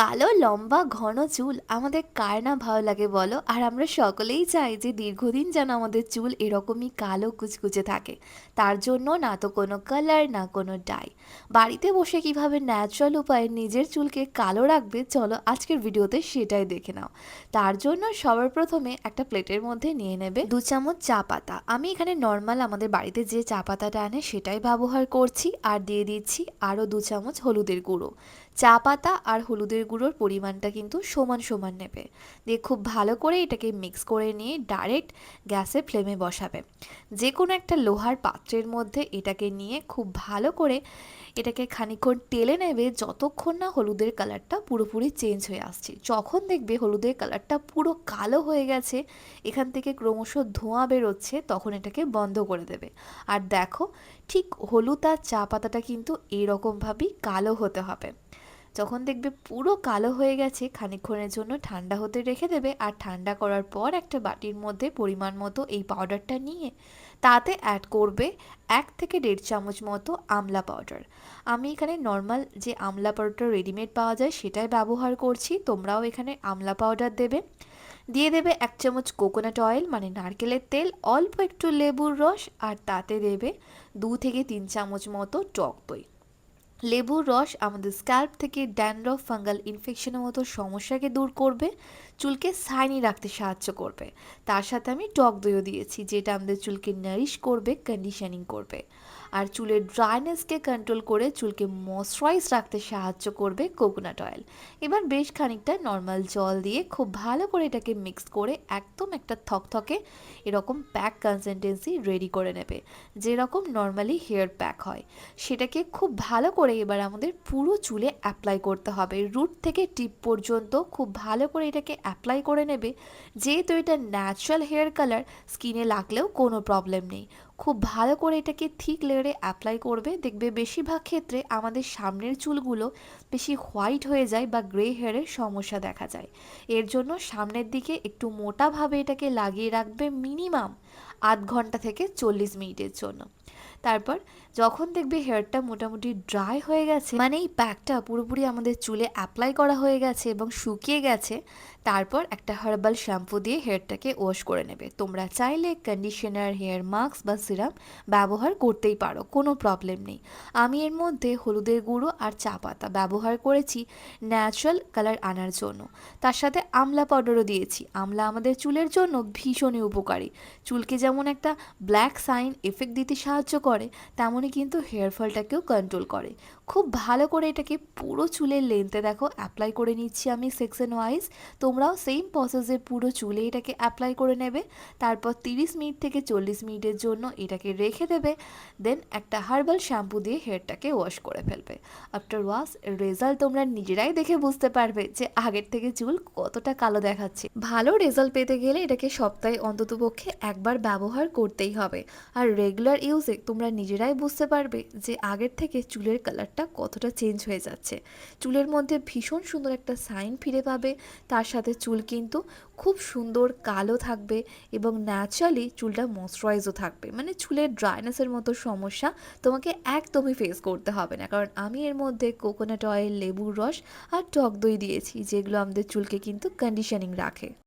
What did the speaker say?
কালো, লম্বা, ঘন চুল, আমাদের কার না ভালো লাগে বলো? আর আমরা সকলেই চাই যে দীর্ঘদিন যেন আমাদের চুল এরকমই কালো কুচকুচে থাকে। তার জন্য না তো কোনো কালার না কোনো ডাই বাড়িতে বসে কীভাবে ন্যাচারাল উপায়ে নিজের চুলকে কালো রাখবে, চলো আজকের ভিডিওতে সেটাই দেখে নাও। তার জন্য সবার প্রথমে একটা প্লেটের মধ্যে নিয়ে নেবে দু চামচ চা পাতা। আমি এখানে নর্মাল আমাদের বাড়িতে যে চা পাতাটা আনে, সেটাই ব্যবহার করছি। আর দিয়ে দিচ্ছি আরও দু চামচ হলুদের গুঁড়ো। চা পাতা আর হলুদের গুঁড়োর পরিমাণটা কিন্তু সমান সমান নেবে। দিয়ে খুব ভালো করে এটাকে মিক্স করে নিয়ে ডাইরেক্ট গ্যাসে ফ্লেমে বসাবে। যে কোনো একটা লোহার পাত্রের মধ্যে এটাকে নিয়ে খুব ভালো করে এটাকে খানিক্ষণ টেলে নেবে, যতক্ষণ না হলুদের কালারটা পুরোপুরি চেঞ্জ হয়ে আসছে। যখন দেখবে হলুদের কালারটা পুরো কালো হয়ে গেছে, এখান থেকে ক্রমশ ধোঁয়া বেরোচ্ছে, তখন এটাকে বন্ধ করে দেবে। আর দেখো, ঠিক হলুদ আর চা পাতাটা কিন্তু এইরকমভাবেই কালো হতে হবে। যখন দেখবে পুরো কালো হয়ে গেছে, খানিকক্ষণের জন্য ঠান্ডা হতে রেখে দেবে আর ঠান্ডা করার পর একটা বাটির মধ্যে পরিমাণ মতো এই পাউডারটা নিয়ে তাতে অ্যাড করবে এক থেকে দেড় চামচ মতো আমলা পাউডার আমি এখানে নর্মাল যে আমলা পাউডার রেডিমেড পাওয়া যায় সেটাই ব্যবহার করছি, তোমরাও এখানে আমলা পাউডার দেবে। দিয়ে দেবে এক চামচ কোকোনাট অয়েল মানে নারকেলের তেল, অল্প একটু লেবুর রস, আর তাতে দেবে দু থেকে তিন চামচ মতো টক দই। লেবুর রস আমাদের স্ক্যাল্প থেকে ড্যান্ড্রফ ফাঙ্গাল ইনফেকশনের মতো সমস্যাকে দূর করবে। চুলকে সাইনি রাখতে সাহায্য করবে। তার সাথে আমি টক দইও দিয়েছি, যেটা আমাদের চুলকে নারিশ করবে কন্ডিশনিং করবে। আর চুলের ড্রাইনেসকে কন্ট্রোল করে চুলকে ময়শ্চারাইজ রাখতে সাহায্য করবে কোকোনাট অয়েল এবার বেশ খানিকটা নর্মাল জল দিয়ে খুব ভালো করে এটাকে মিক্স করে একদম একটা থকথকে এরকম প্যাক কনসিস্টেন্সি রেডি করে নেবে, যেরকম নর্মালি হেয়ার প্যাক হয়। সেটাকে খুব ভালো করে এবার আমাদের পুরো চুলে অ্যাপ্লাই করতে হবে। রুট থেকে টিপ পর্যন্ত খুব ভালো করে এটাকে অ্যাপ্লাই করে নেবে। যেহেতু এটা ন্যাচারাল হেয়ার কালার স্কিনে লাগলেও কোনো প্রবলেম নেই। খুব ভালো করে এটাকে থিক লেয়ারে অ্যাপ্লাই করবে। দেখবে বেশিরভাগ ক্ষেত্রে আমাদের সামনের চুলগুলো বেশি হোয়াইট হয়ে যায় বা গ্রে হেয়ারের সমস্যা দেখা যায়। এর জন্য সামনের দিকে একটু মোটাভাবে এটাকে লাগিয়ে রাখবে মিনিমাম আধ ঘণ্টা থেকে চল্লিশ মিনিটের জন্য। তারপর যখন দেখবে হেয়ারটা মোটামুটি ড্রাই হয়ে গেছে মানে এই প্যাকটা পুরোপুরি আমাদের চুলে অ্যাপ্লাই করা হয়ে গেছে এবং শুকিয়ে গেছে, তারপর একটা হার্বাল শ্যাম্পু দিয়ে হেয়ারটাকে ওয়াশ করে নেবে। তোমরা চাইলে কন্ডিশনার হেয়ার মাস্ক বা সিরাম ব্যবহার করতেই পারো, কোনো প্রবলেম নেই। আমি এর মধ্যে হলুদের গুঁড়ো আর চা পাতা ব্যবহার করেছি ন্যাচারাল কালার আনার জন্য। তার সাথে আমলা পাউডারও দিয়েছি। আমলা আমাদের চুলের জন্য ভীষণই উপকারী। চুলকে যেমন একটা ব্ল্যাক সাইন এফেক্ট দিতে সাহায্য করে তেমনই কিন্তু হেয়ার ফলটাকেও কন্ট্রোল করে। খুব ভালো করে এটাকে পুরো চুলের লেন্থে দেখো অ্যাপ্লাই করে নিচ্ছি আমি সেকশন ওয়াইজ তোমরাও সেম প্রসেসে পুরো চুলে এটাকে অ্যাপ্লাই করে নেবে। তারপর তিরিশ মিনিট থেকে চল্লিশ মিনিটের জন্য এটাকে রেখে দেবে। দেন একটা হার্বাল শ্যাম্পু দিয়ে হেয়ারটাকে ওয়াশ করে ফেলবে। আফটার ওয়াশ রেজাল্ট তোমরা নিজেরাই দেখে বুঝতে পারবে যে আগের থেকে চুল কতটা কালো দেখাচ্ছে। ভালো রেজাল্ট পেতে গেলে এটাকে সপ্তাহে অন্ততপক্ষে একবার ব্যবহার করতেই হবে। আর রেগুলার ইউজে তোমরা নিজেরাই বুঝতে পারবে যে আগের থেকে চুলের কালারটা কতটা চেঞ্জ হয়ে যাচ্ছে। চুলের মধ্যে ভীষণ সুন্দর একটা সাইন ফিরে পাবে। তার সাথে চুল কিন্তু খুব সুন্দর কালো থাকবে এবং ন্যাচারালি চুলটা ময়শ্চারাইজও থাকবে। মানে চুলের ড্রাইনেসের মতো সমস্যা তোমাকে একদমই ফেস করতে হবে না। কারণ আমি এর মধ্যে কোকোনাট অয়েল লেবুর রস আর টক দই দিয়েছি, যেগুলো আমাদের চুলকে কিন্তু কন্ডিশনিং রাখে।